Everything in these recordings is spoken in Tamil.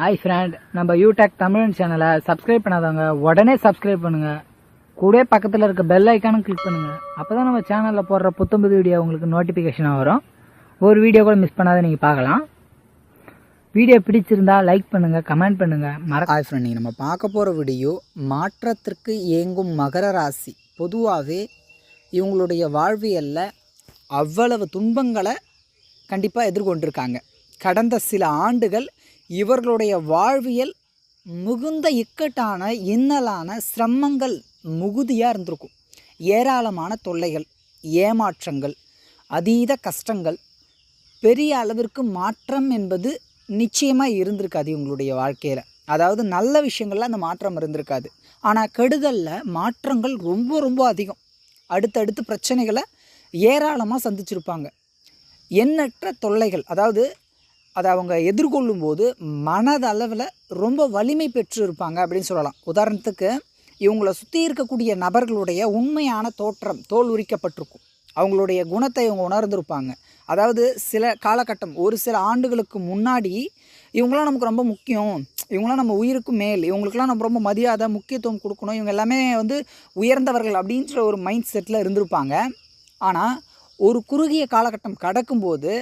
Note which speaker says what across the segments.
Speaker 1: ஹாய் ஃப்ரெண்ட் நம்ம யூடெக் தமிழ் சேனலை சப்ஸ்கிரைப் பண்ணாதவங்க உடனே சப்ஸ்கிரைப் பண்ணுங்க. கூட பக்கத்தில் இருக்க பெல் ஐக்கானும் கிளிக் பண்ணுங்க. அப்பதான் நம்ம சேனலில் போடுற புத்தம்புது வீடியோ உங்களுக்கு நோட்டிஃபிகேஷனாக வரும். ஒரு வீடியோ கூட மிஸ் பண்ணாத நீங்கள் பார்க்கலாம். வீடியோ பிடிச்சிருந்தா லைக் பண்ணுங்க கமெண்ட் பண்ணுங்க. மற
Speaker 2: ஹாய் ஃப்ரெண்ட் நீங்கள் நம்ம பார்க்க போகிற வீடியோ மாற்றத்திற்கு இயங்கும் மகர ராசி. பொதுவாகவே இவங்களுடைய வாழ்வியலில் அவ்வளவு துன்பங்களை கண்டிப்பாக எதிர்கொண்டிருக்காங்க. கடந்த சில ஆண்டுகள் இவர்களுடைய வாழ்வியல் மிகுந்த இக்கட்டான இன்னலான சிரமங்கள் மிகுதியாக இருந்திருக்கும். ஏராளமான தொல்லைகள் ஏமாற்றங்கள் அதீத கஷ்டங்கள் பெரிய அளவிற்கு மாற்றம் என்பது நிச்சயமாக இருந்திருக்காது இவங்களுடைய வாழ்க்கையில். அதாவது நல்ல விஷயங்களில் அந்த மாற்றம் இருந்திருக்காது. ஆனால் கெடுதலில் மாற்றங்கள் ரொம்ப ரொம்ப அதிகம். அடுத்தடுத்து பிரச்சனைகளை ஏராளமாக சந்திச்சிருப்பாங்க. எண்ணற்ற தொல்லைகள் அதாவது அதை அவங்க எதிர்கொள்ளும் போது மனதளவில் ரொம்ப வலிமை பெற்று இருப்பாங்க அப்படின்னு சொல்லலாம். உதாரணத்துக்கு இவங்களை சுற்றி இருக்கக்கூடிய நபர்களுடைய உண்மையான தோற்றம் தோல் உரிக்கப்பட்டிருக்கும். அவங்களுடைய குணத்தை இவங்க உணர்ந்திருப்பாங்க. அதாவது சில காலகட்டம் ஒரு சில ஆண்டுகளுக்கு முன்னாடி இவங்களாம் நமக்கு ரொம்ப முக்கியம். இவங்களாம் நம்ம உயிருக்கு மேல். இவங்களுக்குலாம் நம்ம ரொம்ப மரியாதை முக்கியத்துவம் கொடுக்கணும். இவங்க எல்லாமே வந்து உயர்ந்தவர்கள் அப்படின்ற ஒரு மைண்ட் செட்டில் இருந்திருப்பாங்க. ஆனால் ஒரு குறுகிய காலகட்டம் கடக்கும்போது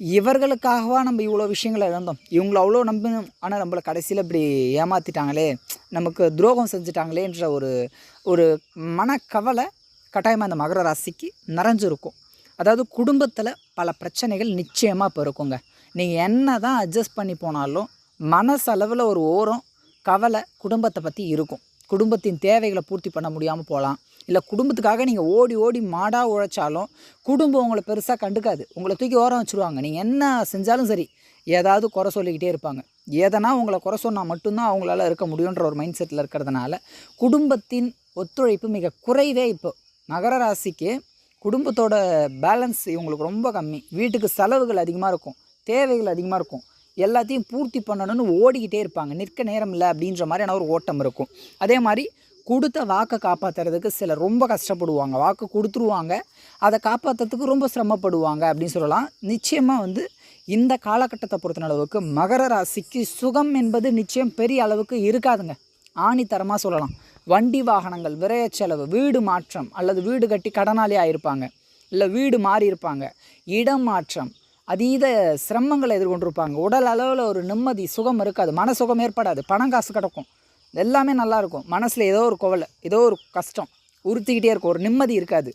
Speaker 2: இவர்களுக்காகவா நம்ம இவ்வளோ விஷயங்களை இழந்தோம்? இவங்களை அவ்வளோ நம்பினோம் ஆனால் நம்மளை கடைசியில் இப்படி ஏமாற்றிட்டாங்களே நமக்கு துரோகம் செஞ்சுட்டாங்களேன்ற ஒரு ஒரு மனக்கவலை கட்டாயமாக இந்த மகர ராசிக்கு நிறைஞ்சிருக்கும். அதாவது குடும்பத்தில் பல பிரச்சனைகள் நிச்சயமாக இப்போ இருக்குங்க. நீங்கள் என்ன தான் அட்ஜஸ்ட் பண்ணி போனாலும் மனசளவில் ஒரு ஓரம் கவலை குடும்பத்தை பற்றி இருக்கும். குடும்பத்தின் தேவைகளை பூர்த்தி பண்ண முடியாமல் போகலாம் இல்லை குடும்பத்துக்காக நீங்கள் ஓடி ஓடி மாடாக உழைச்சாலும் குடும்பம் உங்களை பெருசாக கண்டுக்காது. உங்களை தூக்கி ஓரம் வச்சுருவாங்க. நீங்கள் என்ன செஞ்சாலும் சரி ஏதாவது குறை சொல்லிக்கிட்டே இருப்பாங்க. எதனா உங்களை குறை சொன்னால் மட்டும்தான் அவங்களால இருக்க முடியுன்ற ஒரு மைண்ட் செட்டில் இருக்கிறதுனால குடும்பத்தின் ஒத்துழைப்பு மிக குறைவே இப்போ. மகர ராசிக்கு குடும்பத்தோட பேலன்ஸ் இவங்களுக்கு ரொம்ப கம்மி. வீட்டுக்கு செலவுகள் அதிகமாக இருக்கும். தேவைகள் அதிகமாக இருக்கும். எல்லாத்தையும் பூர்த்தி பண்ணணும்னு ஓடிக்கிட்டே இருப்பாங்க. நிற்க நேரம் இல்லை அப்படின்ற மாதிரியான ஒரு ஓட்டம் இருக்கும். அதே மாதிரி கொடுத்த வாக்கை காப்பாற்றுறதுக்கு சிலர் ரொம்ப கஷ்டப்படுவாங்க. வாக்கு கொடுத்துருவாங்க. அதை காப்பாற்றுறதுக்கு ரொம்ப சிரமப்படுவாங்க அப்படின்னு சொல்லலாம். நிச்சயமாக வந்து இந்த காலகட்டத்தை பொறுத்த அளவுக்கு மகர ராசிக்கு சுகம் என்பது நிச்சயம் பெரிய அளவுக்கு இருக்காதுங்க. ஆணித்தரமாக சொல்லலாம். வண்டி வாகனங்கள் விரைய செலவு வீடு மாற்றம் அல்லது வீடு கட்டி கடனாளி ஆகியிருப்பாங்க இல்லை வீடு மாறி இருப்பாங்க. இடம் மாற்றம் அதீத சிரமங்களை எதிர்கொண்டிருப்பாங்க. உடல் அளவில் ஒரு நிம்மதி சுகம் இருக்காது. மன சுகம் ஏற்படாது. பணம் காசு கிடக்கும். எல்லாமே நல்லாயிருக்கும் மனசில் ஏதோ ஒரு கவலை ஏதோ ஒரு கஷ்டம் உறுத்திக்கிட்டே இருக்கும். ஒரு நிம்மதி இருக்காது.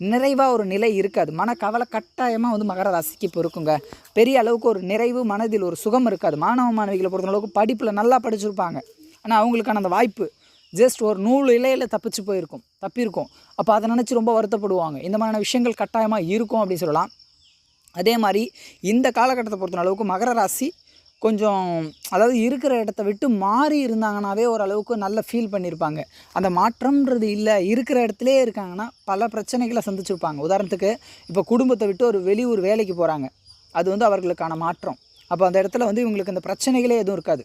Speaker 2: நிறைவாக ஒரு நிலை இருக்காது. மன கவலை கட்டாயமாக வந்து மகர ராசிக்கு இப்போ இருக்குங்க பெரிய அளவுக்கு ஒரு நிறைவு மனதில் ஒரு சுகம் இருக்காது. மாணவ மாணவிகளை பொறுத்த அளவுக்கு படிப்பில் நல்லா படிச்சிருப்பாங்க. ஆனால் அவங்களுக்கான அந்த வாய்ப்பு ஜஸ்ட் ஒரு நூல் இலையில் தப்பிச்சு போயிருக்கும். தப்பியிருக்கும். அப்போ அதை நினச்சி ரொம்ப வருத்தப்படுவாங்க. இந்த மாதிரியான விஷயங்கள் கட்டாயமாக இருக்கும் அப்படின்னு சொல்லலாம். அதே மாதிரி இந்த காலகட்டத்தை பொறுத்த அளவுக்கு மகர ராசி கொஞ்சம் அதாவது இருக்கிற இடத்த விட்டு மாறி இருந்தாங்கனாவே ஓரளவுக்கு நல்ல ஃபீல் பண்ணியிருப்பாங்க. அந்த மாற்றம்ன்றது இல்லை. இருக்கிற இடத்துலே இருக்காங்கன்னா பல பிரச்சனைகளை சந்திச்சிருப்பாங்க. உதாரணத்துக்கு இப்போ குடும்பத்தை விட்டு ஒரு வெளியூர் வேலைக்கு போகிறாங்க அது வந்து அவர்களுக்கான மாற்றம். அப்போ அந்த இடத்துல வந்து இவங்களுக்கு அந்த பிரச்சனைகளே எதுவும் இருக்காது.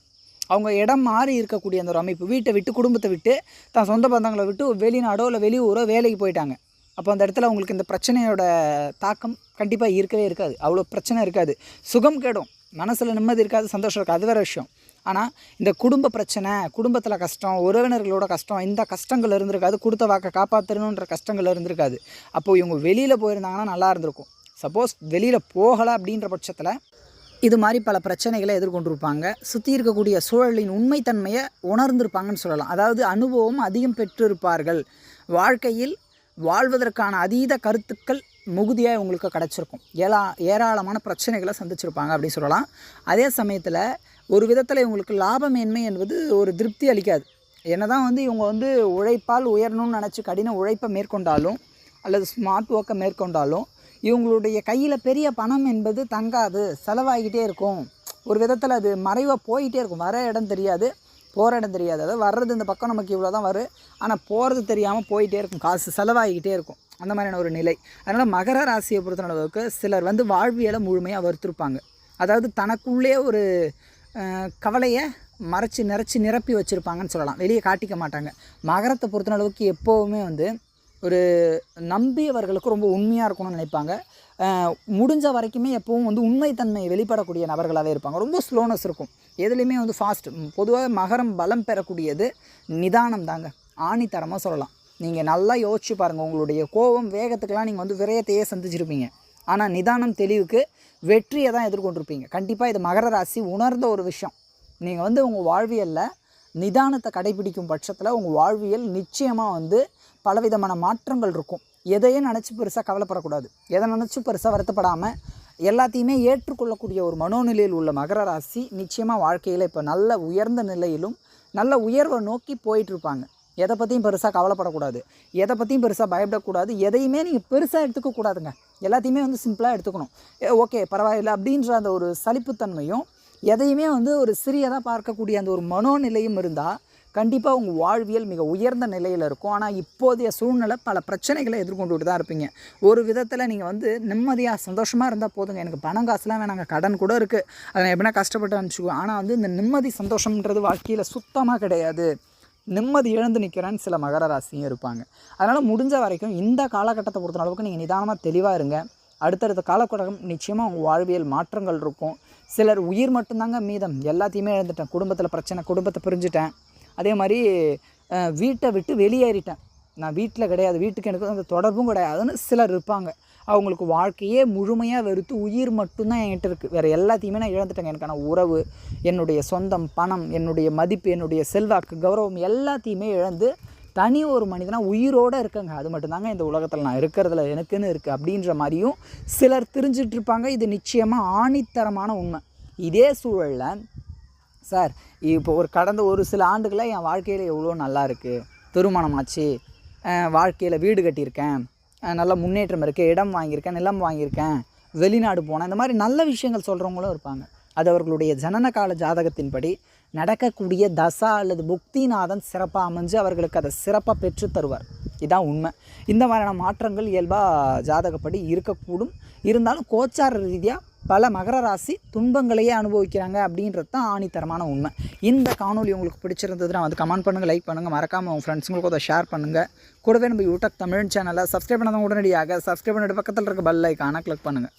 Speaker 2: அவங்க இடம் மாறி இருக்கக்கூடிய அந்த ஒரு அமைப்பு. வீட்டை விட்டு குடும்பத்தை விட்டு தான் சொந்த பந்தங்களை விட்டு வெளிநாடோ இல்லை வெளியூரோ வேலைக்கு போயிட்டாங்க. அப்போ அந்த இடத்துல அவங்களுக்கு இந்த பிரச்சனையோட தாக்கம் கண்டிப்பாக இருக்கவே இருக்காது. அவ்வளோ பிரச்சனை இருக்காது. சுகம் கேடும். மனசில் நிம்மதி இருக்காது சந்தோஷம் இருக்காது. அது வேறு விஷயம். ஆனால் இந்த குடும்ப பிரச்சனை குடும்பத்தில் கஷ்டம் உறவினர்களோட கஷ்டம் இந்த கஷ்டங்கள் இருந்திருக்காது. கொடுத்த வாக்கை காப்பாற்றணுன்ற கஷ்டங்கள் இருந்திருக்காது. அப்போது இவங்க வெளியில் போயிருந்தாங்கன்னா நல்லா இருந்திருக்கும். சப்போஸ் வெளியில் போகலை அப்படின்ற பட்சத்தில் இது மாதிரி பல பிரச்சனைகளை எதிர்கொண்டிருப்பாங்க. சுற்றி இருக்கக்கூடிய சூழலின் உண்மைத்தன்மையை உணர்ந்திருப்பாங்கன்னு சொல்லலாம். அதாவது அனுபவம் அதிகம் பெற்றிருப்பார்கள். வாழ்க்கையில் வாழ்வதற்கான அதீத கருத்துக்கள் மிகுதியாக இவங்களுக்கு கிடச்சிருக்கும். ஏலா ஏராளமான பிரச்சனைகளை சந்திச்சிருப்பாங்க அப்படின்னு சொல்லலாம். அதே சமயத்தில் ஒரு விதத்தில் இவங்களுக்கு லாபமேன்மை என்பது ஒரு திருப்தி அளிக்காது. என்ன தான் வந்து இவங்க வந்து உழைப்பால் உயரணும்னு நினச்சி கடின உழைப்பை மேற்கொண்டாலும் அல்லது ஸ்மார்ட் ஒர்க்கை மேற்கொண்டாலும் இவங்களுடைய கையில் பெரிய பணம் என்பது தங்காது செலவாகிக்கிட்டே இருக்கும். ஒரு விதத்தில் அது மறைவாக போயிட்டே இருக்கும். வர இடம் தெரியாது. போகிற இடம் தெரியாது. அதாவது வர்றது இந்த பக்கம் நமக்கு இவ்வளோ தான் வரும் ஆனால் போகிறது தெரியாமல் போயிட்டே இருக்கும். காசு செலவாகிக்கிட்டே இருக்கும். அந்த மாதிரியான ஒரு நிலை. அதனால் மகர ராசியை பொறுத்த அளவுக்கு சிலர் வந்து வாழ்வியலை முழுமையாக வருத்திருப்பாங்க அதாவது தனக்குள்ளே ஒரு கவலையை மறைச்சி நிறச்சி நிரப்பி வச்சுருப்பாங்கன்னு சொல்லலாம். வெளியே காட்டிக்க மாட்டாங்க. மகரத்தை பொறுத்த அளவுக்கு எப்போவுமே வந்து ஒரு நம்பியவர்களுக்கு ரொம்ப உண்மையாக இருக்கணும்னு நினைப்பாங்க. முடிஞ்ச வரைக்குமே எப்பவும் வந்து உண்மைத்தன்மை வெளிப்படக்கூடிய நபர்களாகவே இருப்பாங்க. ரொம்ப ஸ்லோனஸ் இருக்கும். எதுலேயுமே வந்து ஃபாஸ்ட் பொதுவாக மகரம் பலம் பெறக்கூடியது நிதானம் தாங்க. ஆணித்தரமாக சொல்லலாம். நீங்கள் நல்லா யோசிச்சு பாருங்கள் உங்களுடைய கோபம் வேகத்துக்கெலாம் நீங்கள் வந்து விரயத்தையே சந்திச்சிருப்பீங்க. ஆனால் நிதானம் தெளிவுக்கு வெற்றியை தான் எதிர்கொண்டிருப்பீங்க. கண்டிப்பாக இது மகர ராசி உணர்ந்த ஒரு விஷயம். நீங்கள் வந்து உங்கள் வாழ்வியலில் நிதானத்தை கடைபிடிக்கும் பட்சத்தில் உங்கள் வாழ்வியல் நிச்சயமாக வந்து பலவிதமான மாற்றங்கள் இருக்கும். எதையும் நினச்சி பெருசாக கவலைப்படக்கூடாது. எதை நினச்சி பெருசாக வருத்தப்படாமல் எல்லாத்தையுமே ஏற்றுக்கொள்ளக்கூடிய ஒரு மனோநிலையில் உள்ள மகர ராசி நிச்சயமாக வாழ்க்கையில் இப்போ நல்ல உயர்ந்த நிலையிலும் நல்ல உயர்வை நோக்கி போயிட்டுருப்பாங்க. எதை பற்றியும் பெருசாக கவலைப்படக்கூடாது. எதை பற்றியும் பெருசாக பயப்படக்கூடாது. எதையுமே நீங்கள் பெருசாக எடுத்துக்கக்கூடாதுங்க. எல்லாத்தையுமே வந்து சிம்பிளாக எடுத்துக்கணும். ஓகே பரவாயில்ல அப்படின்ற அந்த ஒரு சலிப்புத்தன்மையும் எதையுமே வந்து ஒரு சிறியதாக பார்க்கக்கூடிய அந்த ஒரு மனோநிலையும் இருந்தால் கண்டிப்பாக உங்கள் வாழ்வியல் மிக உயர்ந்த நிலையில் இருக்கும். ஆனால் இப்போதைய சூழ்நிலை பல பிரச்சனைகளை எதிர்கொண்டுட்டு தான் இருப்பீங்க. ஒரு விதத்தில் நீங்கள் வந்து நிம்மதியாக சந்தோஷமாக இருந்தால் போதுங்க. எனக்கு பணம் காசுலாம் வேணாங்க. கடன் கூட இருக்குது அதை நான் எப்படின்னா கஷ்டப்பட்டு அனுப்பிச்சுக்குவேன் ஆனால் வந்து இந்த நிம்மதி சந்தோஷம்ன்றது வாழ்க்கையில் சுத்தமாக கிடையாது. நிம்மதி இழந்து நிற்கிறேன்னு சில மகர ராசியும் இருப்பாங்க. அதனால் முடிஞ்ச வரைக்கும் இந்த காலகட்டத்தை பொறுத்த அளவுக்கு நீங்கள் நிதானமாக தெளிவாக இருங்க. அடுத்தடுத்த காலக்கூடம் நிச்சயமாக உங்கள் வாழ்வியல் மாற்றங்கள் இருக்கும். சிலர் உயிர் மட்டும்தாங்க மீதம். எல்லாத்தையுமே இழந்துட்டேன். குடும்பத்தில் பிரச்சனை குடும்பத்தை பிரிஞ்சுட்டேன். அதே மாதிரி வீட்டை விட்டு வெளியேறிட்டேன். நான் வீட்டில் கிடையாது. வீட்டுக்கு எனக்கு அந்த தொடர்பும் கிடையாதுன்னு சிலர் இருப்பாங்க. அவங்களுக்கு வாழ்க்கையே முழுமையாக வெறுத்து உயிர் மட்டும்தான் என்கிட்ட இருக்குது வேறு எல்லாத்தையுமே நான் இழந்துட்டேங்க. எனக்கான உறவு என்னுடைய சொந்தம் பணம் என்னுடைய மதிப்பு என்னுடைய செல்வாக்கு கௌரவம் எல்லாத்தையுமே இழந்து தனி ஒரு மனிதனாக உயிரோடு இருக்கங்க. அது மட்டும்தாங்க இந்த உலகத்தில் நான் இருக்கிறதுல எனக்குன்னு இருக்குது அப்படின்ற மாதிரியும் சிலர் தெரிஞ்சிட்ருப்பாங்க. இது நிச்சயமாக ஆணித்தரமான உண்மை. இதே சூழலில் சார் இப்போ ஒரு கடந்த ஒரு சில ஆண்டுகளாக என் வாழ்க்கையில் எவ்வளோ நல்லா இருக்குது திருமணமாச்சு வாழ்க்கையில் வீடு கட்டியிருக்கேன். நல்ல முன்னேற்றம் இருக்குது இடம் வாங்கியிருக்கேன் நிலம் வாங்கியிருக்கேன். வெளிநாடு போனேன். இந்த மாதிரி நல்ல விஷயங்கள் சொல்கிறவங்களும் இருப்பாங்க. அது அவர்களுடைய ஜனன கால ஜாதகத்தின்படி நடக்கக்கூடிய தசா அல்லது புக்திநாதன் சிறப்பாக அமைஞ்சு அவர்களுக்கு அதை சிறப்பாக பெற்று தருவார். இதான் உண்மை. இந்த மாதிரியான மாற்றங்கள் இயல்பாக ஜாதகப்படி இருக்கக்கூடும். இருந்தாலும் கோச்சார ரீதியாக பல மகர ராசி துன்பங்களையே அனுபவிக்கிறாங்க அப்படின்றது தான் ஆணித்தரமான உண்மை. இந்த காணொலி உங்களுக்கு பிடிச்சிருந்ததுன்னா வந்து கமெண்ட் பண்ணுங்கள் லைக் பண்ணுங்கள் மறக்காமல் உங்கள் ஃப்ரெண்ட்ஸுங்களுக்கு அதை ஷேர் பண்ணுங்கள் கூடவே நம்ம யூடியூப் தமிழ் சேனலை சப்ஸ்கிரைப் பண்ணாதவங்க உடனடியாக சப்ஸ்கிரைப் பண்ணிட்டு பக்கத்தில் இருக்க பெல் ஐக்கானை கிளிக் பண்ணுங்கள்